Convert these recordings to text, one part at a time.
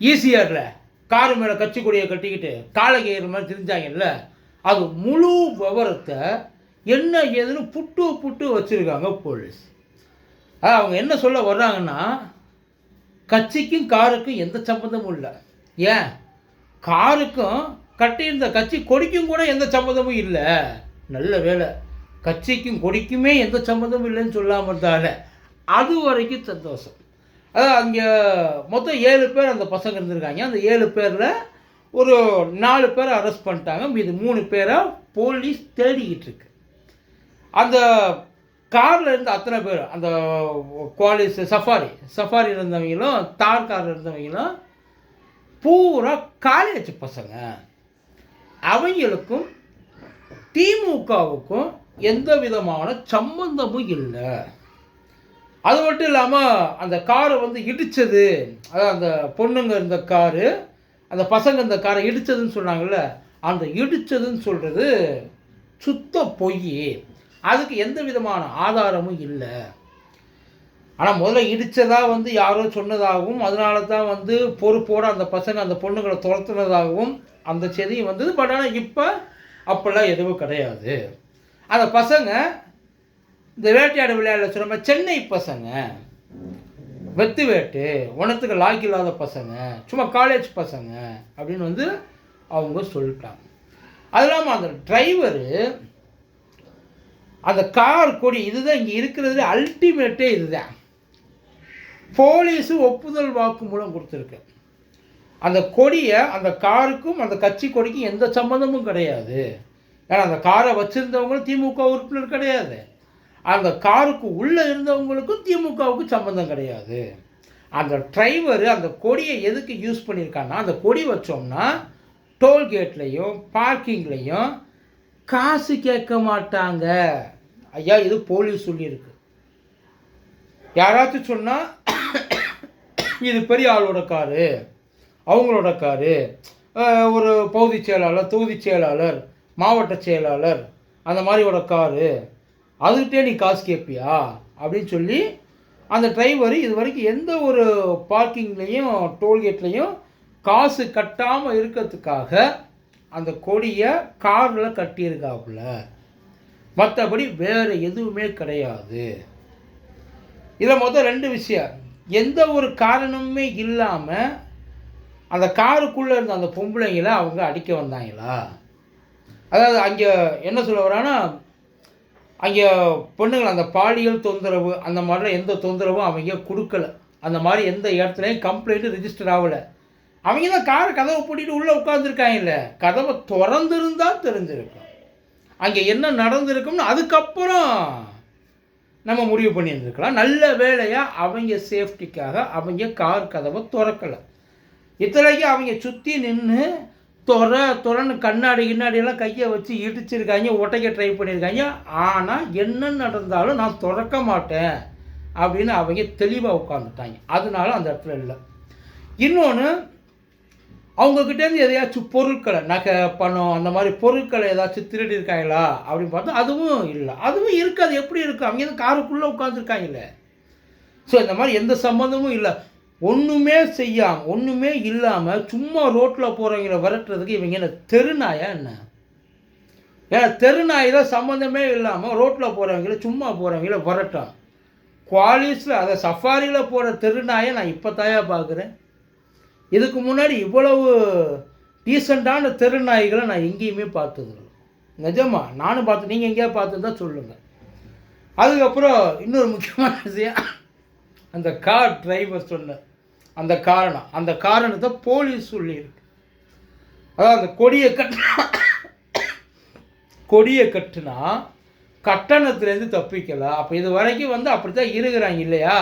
ஈஸியரில் car மேலே கட்சி கொடியை கட்டிக்கிட்டு காலகேறு மாதிரி தெரிஞ்சாங்கல்ல? அது முழு விவரத்தை என்ன ஏதுன்னு புட்டு புட்டு வச்சுருக்காங்க போலீஸ். அவங்க என்ன சொல்ல வர்றாங்கன்னா கட்சிக்கும் காருக்கும் எந்த சம்மந்தமும் இல்லை. ஏன்? காருக்கும் கட்டியிருந்த கட்சி கொடிக்கும் கூட எந்த சம்மந்தமும் இல்லை. நல்ல வேலை கட்சிக்கும் கொடிக்குமே எந்த சம்மந்தமும் இல்லைன்னு சொல்லாமல் இருந்தால அது வரைக்கும் சந்தோஷம். அதாவது அங்கே மொத்தம் ஏழு பேர் அந்த பசங்க இருந்திருக்காங்க. அந்த ஏழு பேரில் ஒரு நாலு பேரை அரெஸ்ட் பண்ணிட்டாங்க. மீது மூணு பேரை போலீஸ் தேடிக்கிட்டு இருக்கு. அந்த காரில் இருந்த அத்தனை பேர் அந்த குவாலிஸ் சஃபாரி சஃபாரி இருந்தவங்களும் தார் காரில் இருந்தவங்களும் பூரா காலேஜ் பசங்க. அவங்களுக்கும் திமுகவுக்கும் எந்த விதமான சம்பந்தமும் இல்லை. அது மட்டும் இல்லாமல் அந்த காரை வந்து இடித்தது அதாவது அந்த பொண்ணுங்க இருந்த காரு அந்த பசங்க இந்த காரை இடித்ததுன்னு சொன்னாங்கல்ல அந்த இடித்ததுன்னு சொல்கிறது சுத்த பொய். அதுக்கு எந்த விதமான ஆதாரமும் இல்லை. ஆனால் முதல்ல இடித்ததா வந்து யாரோ சொன்னதாகவும் அதனால தான் வந்து பொறுப்போடு அந்த பசங்க அந்த பொண்ணுங்களை துரத்துனதாகவும் அந்த செடியும் வந்தது. பட் ஆனால் இப்போ அப்போல்லாம் எதுவும் கிடையாது. அந்த பசங்க இந்த வேட்டையாடு விளையாட சொன்ன சென்னை பசங்க வெத்து வேட்டு உனத்துக்கு லாக் இல்லாத பசங்க சும்மா காலேஜ் பசங்க அப்படின்னு வந்து அவங்க சொல்லிட்டாங்க. அது இல்லாமல் அந்த டிரைவரு அந்த கார் கொடி இதுதான் இங்கே இருக்கிறது அல்டிமேட்டே இதுதான். போலீஸு ஒப்புதல் வாக்கு மூலம் கொடுத்துருக்கு. அந்த கொடியை அந்த காருக்கும் அந்த கட்சி கொடிக்கும் எந்த சம்மந்தமும் கிடையாது. ஏன்னா அந்த காரை வச்சுருந்தவங்களும் திமுக உறுப்பினர் கிடையாது. அந்த காருக்கு உள்ளே இருந்தவங்களுக்கும் திமுகவுக்கு சம்மந்தம் கிடையாது. அந்த டிரைவர் அந்த கொடியை எதுக்கு யூஸ் பண்ணியிருக்காங்கன்னா அந்த கொடி வச்சோம்னா டோல்கேட்லேயும் பார்க்கிங்லேயும் காசு கேட்க மாட்டாங்க. ஐயா இது போலீஸ் சொல்லியிருக்கு. யாராச்சும் சொன்னால் இது பெரிய ஆளோட காரு அவங்களோட காரு ஒரு பகுதி செயலாளர் தொகுதி செயலாளர் மாவட்ட செயலாளர் அந்த மாதிரியோட காரு அதுக்கிட்டே நீ காசு கேட்பியா அப்படின்னு சொல்லி அந்த டிரைவர் இது வரைக்கும் எந்த ஒரு பார்க்கிங்லேயும் டோல்கேட்லேயும் காசு கட்டாமல் இருக்கிறதுக்காக அந்த கொடியை காரில் கட்டியிருக்காப்புல. மற்றபடி வேறு எதுவுமே கிடையாது. இதில் மொத்தம் ரெண்டு விஷயம். எந்த ஒரு காரணமுமே இல்லாமல் அந்த காருக்குள்ளே இருந்த அந்த பொம்பளைங்களை அவங்க அடிக்க வந்தாங்களா? அதாவது அங்கே என்ன சொல்ல வரான்னா அங்கே பொண்ணுங்களை அந்த பாலியல் தொந்தரவு அந்த மாதிரிலாம் எந்த தொந்தரவும் அவங்க கொடுக்கல. அந்த மாதிரி எந்த இடத்துலையும் கம்ப்ளைண்ட்டு ரிஜிஸ்டர் ஆகலை. அவங்க தான் காரை கதவை பூட்டிட்டு உள்ளே உட்காந்துருக்காங்கல்ல கதவை திறந்துருந்தால் தெரிஞ்சிருக்கும். அங்கே என்ன நடந்திருக்கும்னு அதுக்கப்புறம் நம்ம முடிவு பண்ணியிருந்துருக்கலாம். நல்ல வேலையாக அவங்க சேஃப்டிக்காக அவங்க கார் கதவை திறக்கலை. இத்தனைக்கும் அவங்க சுற்றி நின்று துற துறன்னு கண்ணாடி கிண்ணாடியெல்லாம் கையை வச்சு இடிச்சிருக்காங்க உடைக்க ட்ரை பண்ணியிருக்காங்க ஆனால் என்ன நடந்தாலும் நான் திறக்க மாட்டேன் அப்படின்னு அவங்க தெளிவாக உட்காந்துட்டாங்க அதனால அந்த இடத்துல இல்லை. இன்னொன்று அவங்கக்கிட்டேருந்து எதையாச்சும் பொருட்களை நகை பணம் அந்த மாதிரி பொருட்களை ஏதாச்சும் திருடி இருக்காங்களா அப்படின்னு பார்த்தா அதுவும் இல்லை. அதுவும் இருக்காது எப்படி இருக்கும் அவங்க தான் காருக்குள்ளே உட்காந்துருக்காங்களே ஸோ இந்த மாதிரி எந்த சம்மந்தமும் இல்லை. ஒன்றுமே செய்யாமல் ஒன்றுமே இல்லாமல் சும்மா ரோட்டில் போகிறவங்கள விரட்டுறதுக்கு இவங்க என்ன தெருநாயா என்ன? ஏன்னா தெருநாயில் சம்மந்தமே இல்லாமல் ரோட்டில் போகிறவங்கள சும்மா போகிறவங்கள விரட்டும் குவாலிஸில் அதை சஃபாரியில் போகிற தெருநாயை நான் இப்போ தாயா பார்க்குறேன் இதுக்கு முன்னாடி இவ்வளவு டீசெண்டான தெருநாய்களை நான் எங்கேயுமே பார்த்ததில்ல. நிஜமா நானும் பார்த்து நீங்கள் எங்கேயா பார்த்துருந்தா சொல்லுங்கள் அதுக்கப்புறம் இன்னொரு முக்கியமான விஷயம். அந்த கார் டிரைவர் சொன்ன அந்த காரணம். அந்த காரணத்தை போலீஸ் சொல்லியிருக்கு. அதாவது அந்த கொடியை கட்டினா கொடியை கட்டுனா கட்டணத்துலேருந்து தப்பிக்கலாம் அப்போ இது வரைக்கும் வந்து அப்படி தான் இருக்கிறாங்க இல்லையா?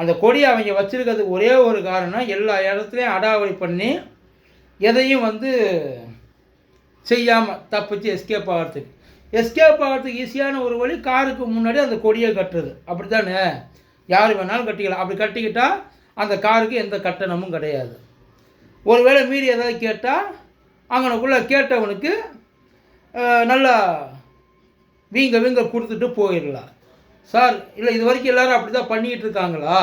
அந்த கொடியை அவங்க வச்சிருக்கிறதுக்கு ஒரே ஒரு காரணம் எல்லா இடத்துலையும் அடாவடி பண்ணி எதையும் வந்து செய்யாமல் தப்பிச்சு எஸ்கேப் ஆகிறதுக்கு. எஸ்கேப் ஆகிறதுக்கு ஈஸியான ஒரு வழி காருக்கு முன்னாடி அந்த கொடியை கட்டுறது. அப்படி தானே யார் வேணாலும் கட்டிக்கலாம். அப்படி கட்டிக்கிட்டால் அந்த காருக்கு எந்த கட்டணமும் கிடையாது. ஒருவேளை மீறி ஏதாவது கேட்டால் அவனுக்குள்ளே கேட்டவனுக்கு நல்லா வீங்க வீங்க கொடுத்துட்டு போயிடலாம். சார் இல்லை இது வரைக்கும் எல்லோரும் அப்படி தான் பண்ணிக்கிட்டு இருக்காங்களா?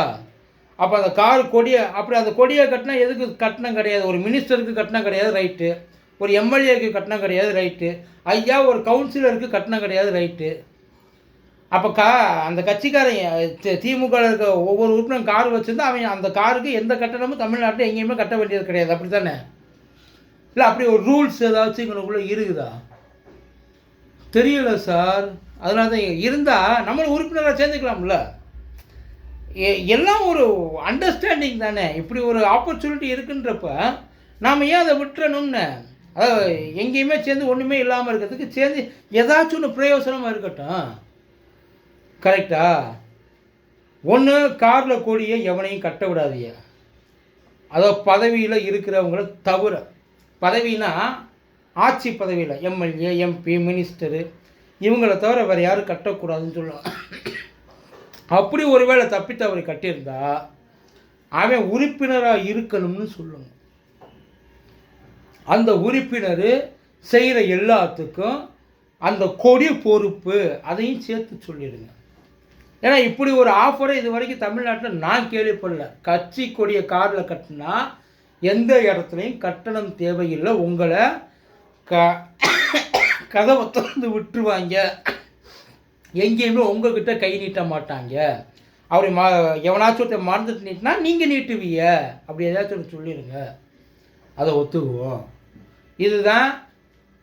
அப்போ அந்த கார் கொடியை அப்படி அந்த கொடியை கட்டினா எதுக்கு கட்டணம் கிடையாது? ஒரு மினிஸ்டருக்கு கட்டணம் கிடையாது ரைட்டு. ஒரு எம்எல்ஏக்கு கட்டணம் கிடையாது ரைட்டு. ஐயா ஒரு கவுன்சிலருக்கு கட்டணம் கிடையாது ரைட்டு. அப்போ கா அந்த கட்சிக்காரன் திமுக இருக்க ஒவ்வொரு உறுப்பினரும் கார் வச்சுருந்தா அவன் அந்த காருக்கு எந்த கட்டணமும் தமிழ்நாட்டில் எங்கேயுமே கட்ட வேண்டியது கிடையாது. அப்படி தானே இல்லை அப்படி ஒரு ரூல்ஸ் ஏதாச்சும் எங்களுக்குள்ளே இருக்குதா? தெரியல சார் அதனால தான் இருந்தால் நம்மளும் உறுப்பினராக சேர்ந்துக்கலாம்ல. எ- எல்லாம் ஒரு அண்டர்ஸ்டாண்டிங் தானே. இப்படி ஒரு ஆப்பர்ச்சுனிட்டி இருக்குன்றப்ப நாம் ஏன் அதை விட்டுறணும்னு? அதாவது எங்கேயுமே சேர்ந்து ஒன்றுமே இல்லாமல் இருக்கிறதுக்கு சேர்ந்து ஏதாச்சும் ஒன்று பிரயோசனமாக இருக்கட்டும். கரெக்டா ஒன்று காரில் கூடிய எவனையும் கட்ட விடாதீங்க. அதோ பதவியில் இருக்கிறவங்கள தவிர பதவினா ஆட்சி பதவியில் எம்எல்ஏ எம்பி மினிஸ்டரு இவங்கள தவிர வேறு யாரும் கட்டக்கூடாதுன்னு சொல்லுவாங்க. அப்படி ஒருவேளை தப்பித்து அவர் கட்டியிருந்தா அவன் உறுப்பினராக இருக்கணும்னு சொல்லுங்க. அந்த உறுப்பினர் செய்கிற எல்லாத்துக்கும் அந்த கொடி பொறுப்பு அதையும் சேர்த்து சொல்லிடுங்க. ஏன்னா இப்படி ஒரு ஆஃபரை இது வரைக்கும் தமிழ்நாட்டில் நான் கேள்விப்படல. கட்சி கொடிய காரில் கட்டினா எந்த இடத்துலையும் கட்டணம் தேவையில்லை. உங்களை க கதவை திறந்து விட்டுருவாங்க. எங்கேயுமே உங்ககிட்ட கை நீட்ட மாட்டாங்க. அப்படி மா எவனாச்சும் ஒருத்தர் மறந்துட்டு நீட்டினா நீங்கள் நீட்டுவீங்க. அப்படி ஏதாச்சும் ஒன்று சொல்லிடுங்க அதை ஒத்துக்குவோம். இதுதான்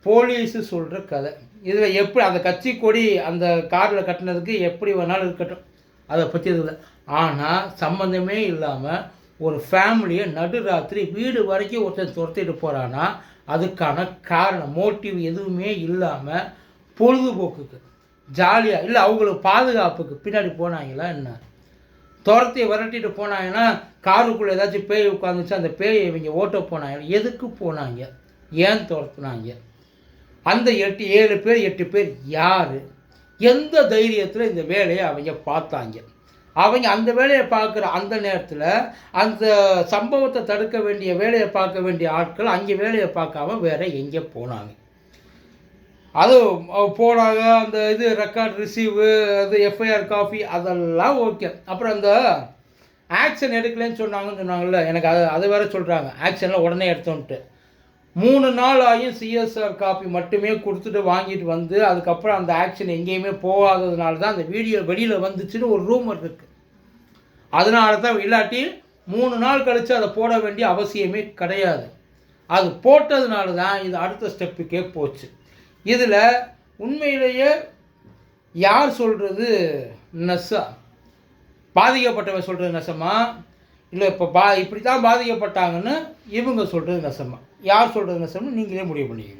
போலீஸு சொல்கிற கதை. இதில் எப்படி அந்த கட்சி கொடி அந்த காரில் கட்டினதுக்கு எப்படி வேணாலும் இருக்கட்டும். அதை பற்றி இதில். இல்லை ஆனால் சம்மந்தமே இல்லாமல் ஒரு ஃபேமிலியை நடுராத்திரி வீடு வரைக்கும் ஒருத்தன் துரத்திட்டு போகிறான்னா அதுக்கான காரணம் மோட்டிவ் எதுவுமே இல்லாமல் பொழுதுபோக்குக்கு ஜாலியாக இல்லை அவங்களுக்கு பாதுகாப்புக்கு பின்னாடி போனாங்களா என்ன? துரத்தி விரட்டிட்டு போனாங்கன்னா காருக்குள்ளே ஏதாச்சும் பேய் உட்காந்துச்சு அந்த பேயை இவங்க ஓட்ட போனாங்க. எதுக்கு போனாங்க? ஏன் துரத்துனாங்க? அந்த எட்டு ஏழு பேர் எட்டு பேர் யார்? எந்த தைரியத்தில் இந்த வேலையை அவங்க பார்த்தாங்க? அவங்க அந்த வேலையை பார்க்குற அந்த நேரத்தில் அந்த சம்பவத்தை தடுக்க வேண்டிய வேலையை பார்க்க வேண்டிய ஆட்கள் அங்கே வேலையை பார்க்காம வேறு எங்கே போனாங்க? அது போனாங்க அந்த இது ரெக்கார்ட் ரிசீவு அது எஃப்ஐஆர் காஃபி அதெல்லாம் ஓகே அப்புறம் அந்த ஆக்ஷன் எடுக்கலைன்னு சொன்னாங்கன்னு சொன்னாங்கல்ல எனக்கு அது அது வேறு சொல்கிறாங்க ஆக்ஷனில் உடனே எடுத்தோன்ட்டு. மூணு நாள் ஆகியும் சிஎஸ்ஆர் காப்பி மட்டுமே கொடுத்துட்டு வாங்கிட்டு வந்து அதுக்கப்புறம் அந்த ஆக்ஷன் எங்கேயுமே போகாததுனால தான் அந்த வீடியோ வெளியில் வந்துச்சுன்னு ஒரு ரூமர் இருக்குது அதனால தான் இல்லாட்டி மூணு நாள் கழித்து அதை போட வேண்டிய அவசியமே கிடையாது. அது போட்டதுனால தான் இது அடுத்த ஸ்டெப்புக்கே போச்சு. இதில் உண்மையிலேயே யார் சொல்கிறது நெஸ்ஸா பாதிக்கப்பட்டவன் சொல்கிறது நெசமா? இல்லை இப்போ பா இப்படி தான் பாதிக்கப்பட்டாங்கன்னு இவங்க சொல்கிறது நெசமா? யார் சொல்கிறதுன்னு நெசம்னு நீங்களே முடிவு பண்ணிக்கங்க.